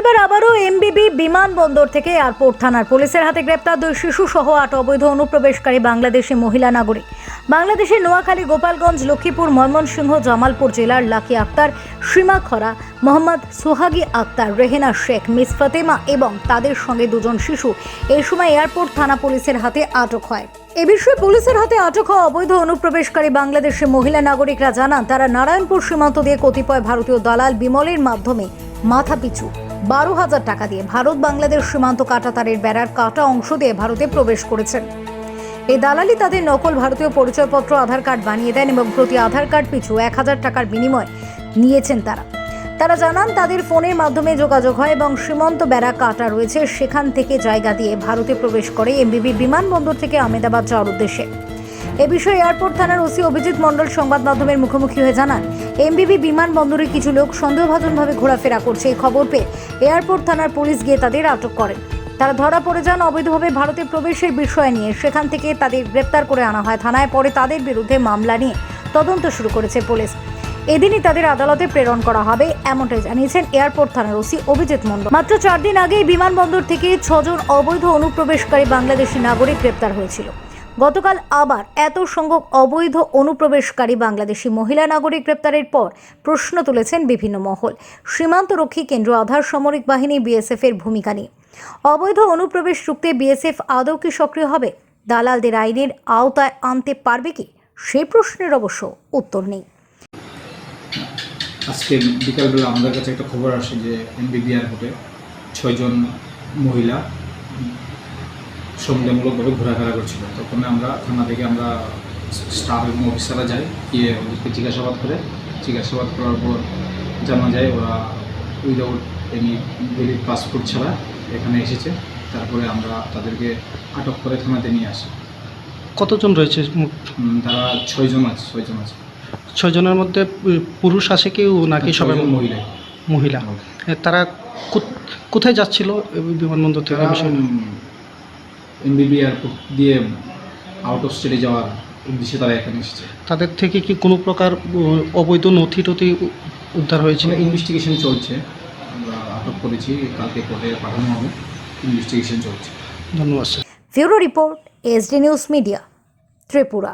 মঙ্গলবার আবারও এমবিবি বিমানবন্দর থেকে এয়ারপোর্ট থানার পুলিশের হাতে গ্রেপ্তার দুই শিশু সহ আট অবৈধ অনুপ্রবেশকারী বাংলাদেশি মহিলা নাগরিক। বাংলাদেশের নোয়াখালী, গোপালগঞ্জ, লক্ষ্মীপুর, ময়মনসিংহ, জামালপুর জেলার লাকি আক্তার সীমা খরা, মোহাম্মদ সোহাগী আক্তার, রেহেনা শেখ, মিস ফাতেমা এবং তাদের সঙ্গে দুজন শিশু এই সময় এয়ারপোর্ট থানা পুলিশের হাতে আটক হয়। এ বিষয়ে পুলিশের হাতে আটক হওয়া অবৈধ অনুপ্রবেশকারী বাংলাদেশের মহিলা নাগরিকরা জানান, তারা নারায়ণপুর সীমান্ত দিয়ে কতিপয় ভারতীয় দালাল বিমলের মাধ্যমে মাথা পিছু বারো হাজার টাকা দিয়ে ভারত বাংলাদেশ সীমান্ত কাটাতারের বেড়ার কাটা অংশ দিয়ে ভারতে প্রবেশ করেছেন। এই দালালি তাদের নকল ভারতীয় পরিচয়পত্র, আধার কার্ড বানিয়ে দেন এবং প্রতি আধার কার্ড পিছু এক হাজার টাকার বিনিময় নিয়েছেন তারা। তারা জানান, তাদের ফোনের মাধ্যমে যোগাযোগ হয় এবং সীমান্ত বেড়া কাটা রয়েছে। সেখান থেকে জায়গা দিয়ে ভারতে প্রবেশ করে এমবিবি বিমানবন্দর থেকে আহমেদাবাদ যাওয়ার উদ্দেশ্যে। এ বিষয়ে এয়ারপোর্ট থানার ওসি অভিজিৎ মণ্ডল সংবাদ মাধ্যমের মুখোমুখি হয়ে জানান, এমবিবি বিমানবন্দরে কিছু লোক সন্দেহভাজনভাবে ঘোরাফেরা করছে এই খবর পেয়ে এয়ারপোর্ট থানার পুলিশ গিয়ে তাদের আটক করেন তারা ধরা পড়ে যান, অবৈধভাবে ভারতে প্রবেশের বিষয় নিয়ে। সেখান থেকে তাদের গ্রেপ্তার করে আনা হয়। থানায় পরে তাদের বিরুদ্ধে মামলা নিয়ে তদন্ত শুরু করেছে পুলিশ। এদিনই তাদের আদালতে প্রেরণ করা হবে, এমনটাই জানিয়েছেন এয়ারপোর্ট থানার ওসি অভিজিৎ মণ্ডল। মাত্র চার দিন আগেই বিমানবন্দর থেকে ছজন অবৈধ অনুপ্রবেশকারী বাংলাদেশি নাগরিক গ্রেপ্তার হয়েছিল। গতকাল আবার এত সংখ্যক অবৈধ অনুপ্রবেশকারী বাংলাদেশি মহিলা নাগরিক গ্রেপ্তারের পর প্রশ্ন তুলেছেন বিভিন্ন মহল। সীমান্তরক্ষী কেন্দ্র আধার সামরিক বাহিনী বিএসএফ এর ভূমিকা নিয়ে। অবৈধ অনুপ্রবেশ রুখতে বিএসএফ আদৌ কি সক্রিয় হবে? দালালদের আইনের আওতায় আনতে পারবে কি? সেই প্রশ্নের অবশ্য উত্তর নেই। আজকে বিকালবেলা আমাদের কাছে একটা খবর আসে যে এমবিবি এয়ারপোর্টে ছয়জন মহিলা সন্দেহমূলকভাবে ঘোরাফেরা করছিল। তখন আমরা থানা থেকে আমরা স্টাফ এবং অফিসাররা যাই গিয়ে ওদেরকে জিজ্ঞাসাবাদ করে। জিজ্ঞাসাবাদ করার পর জানা যায় ওরা উইদাউট এনি ভ্যালিড পাসপোর্ট ছাড়া এখানে এসেছে। তারপরে আমরা তাদেরকে আটক করে থানাতে নিয়ে আসি। কতজন রয়েছে? তারা ছয়জন আছে ছয়জন আছে। ছয়জনের মধ্যে পুরুষ আছে কেউ নাকি সবাই মহিলা? মহিলা। তারা কোথ- কোথায় যাচ্ছিল বিমানবন্দর থেকে? এমবিবি এয়ারপোর্ট দিয়ে আউট অফ স্টেটে যাওয়ার উদ্দেশ্যে তারা এখানে এসেছে। তাদের থেকে কি কোনো প্রকার অবৈধ নথি টথি উ- উদ্ধার হয়েছে? ইনভেস্টিগেশন চলছে। আমরা আটক করেছি কালকে কোর্টে পাঠানো হবে। ইনভেস্টিগেশন চলছে। ধন্যবাদ sir. Bureau report SD news media Tripura.